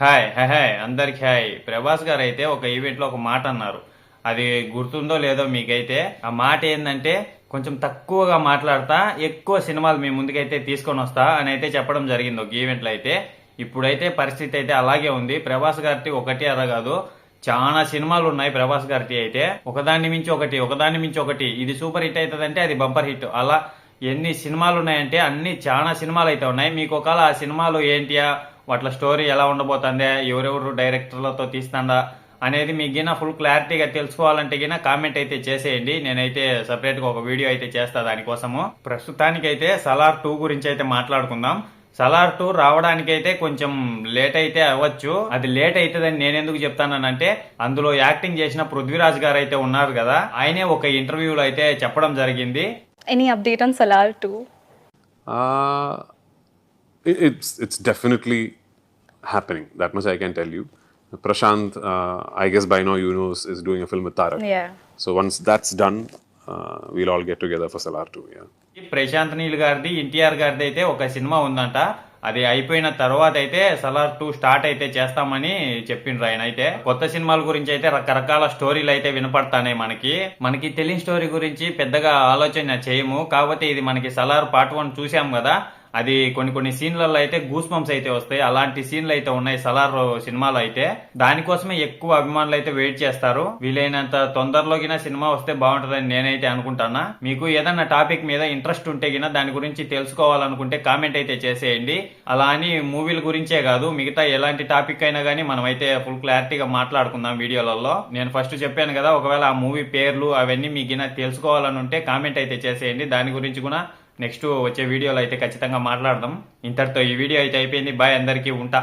Hi hi hi అందరికి hi. Prabhas గారు అయితే ఒక ఈవెంట్లో ఒక మాట అన్నారు. అది గుర్తుందో లేదో మీకైతే ఆ మాట ఏంటంటే కొంచెం తక్కువగా మాట్లాడతా ఎక్కువ సినిమాలు మీ ముందుకైతే తీసుకొని వస్తా అని అయితే చెప్పడం జరిగింది ఒక ఈవెంట్లో అయితే. ఇప్పుడైతే పరిస్థితి అయితే అలాగే ఉంది. ప్రభాస్ గారి ఒకటి అర కాదు. చాలా సినిమాలు ఉన్నాయి ప్రభాస్ గారి అయితే. ఒకదాన్ని మించి ఒకటి ఒకదాన్ని మించి ఒకటి. ఇది సూపర్ హిట్ అవుతుందంటే అది బంపర్ హిట్. అలా ఎన్ని సినిమాలు ఉన్నాయంటే అన్ని చాలా సినిమాలు అయితే ఉన్నాయి. మీకు ఒకవేళ ఆ సినిమాలు ఏంటియా వాటి స్టోరీ ఎలా ఉండబోతుందా ఎవరెవరు డైరెక్టర్లతో తీస్తాందా అనేది మీకు గిన ఫుల్ క్లారిటీగా తెలుసుకోవాలంటే గిన కామెంట్ అయితే చేసేయండి. నేనైతే సపరేట్గా ఒక వీడియో అయితే చేస్తా దానికోసము. ప్రస్తుతానికైతే సలార్ టూ గురించి అయితే మాట్లాడుకుందాం. సలార్ టూ రావడానికైతే కొంచెం లేట్ అయితే అవ్వచ్చు. అది లేట్ అవుతుందని నేను ఎందుకు చెప్తానంటే అందులో యాక్టింగ్ చేసిన పృథ్వీరాజ్ గారు అయితే ఉన్నారు కదా ఆయనే ఒక ఇంటర్వ్యూలో అయితే చెప్పడం జరిగింది. Any update on Salar 2? Uh, it, it's it's definitely happening. That much I can tell you. Prashant, uh, I guess by now you know is, is doing a film with Tarak. Yeah. So once that's done, uh, we'll all get together for Salar 2. Yeah. Prashanth Neel గారిది ఎన్టీఆర్ గారిది అయితే ఒక cinema ఉందంట అది అయిపోయిన తర్వాత అయితే Salaar two start అయితే చేస్తామని చెప్పిండ్రు ఆయన అయితే కొత్త సినిమాల గురించి అయితే రకరకాల స్టోరీలు అయితే వినపడతాయి మనకి మనకి తెలియని స్టోరీ గురించి పెద్దగా ఆలోచన చేయము కాకపోతే ఇది మనకి సలార్ పార్ట్ వన్ చూసాం కదా అది కొన్ని కొన్ని సీన్లలో అయితే గూస్ బంప్స్ అయితే వస్తాయి. అలాంటి సీన్లు అయితే ఉన్నాయి సలార్ సినిమాలో అయితే. దానికోసమే ఎక్కువ అభిమానులు అయితే వెయిట్ చేస్తారు. వీలైనంత తొందరలోగిన సినిమా వస్తే బాగుంటుందని నేనైతే అనుకుంటానా. మీకు ఏదన్నా టాపిక్ మీద ఇంట్రెస్ట్ ఉంటే గినా దాని గురించి తెలుసుకోవాలనుకుంటే కామెంట్ అయితే చేసేయండి. అలా అని మూవీల గురించే కాదు మిగతా ఎలాంటి టాపిక్ అయినా కానీ మనం అయితే ఫుల్ క్లారిటీగా మాట్లాడుకుందాం వీడియోలలో. నేను ఫస్ట్ చెప్పాను కదా ఒకవేళ ఆ మూవీ పేర్లు అవన్నీ మీకు గినా తెలుసుకోవాలని ఉంటే కామెంట్ అయితే చేసేయండి. దాని గురించి కూడా నెక్స్ట్ వచ్చే వీడియోలో అయితే ఖచ్చితంగా మాట్లాడదాం. ఇంతటితో ఈ వీడియో అయితే అయిపోయింది. బాయ్ అందరికీ. ఉంటా.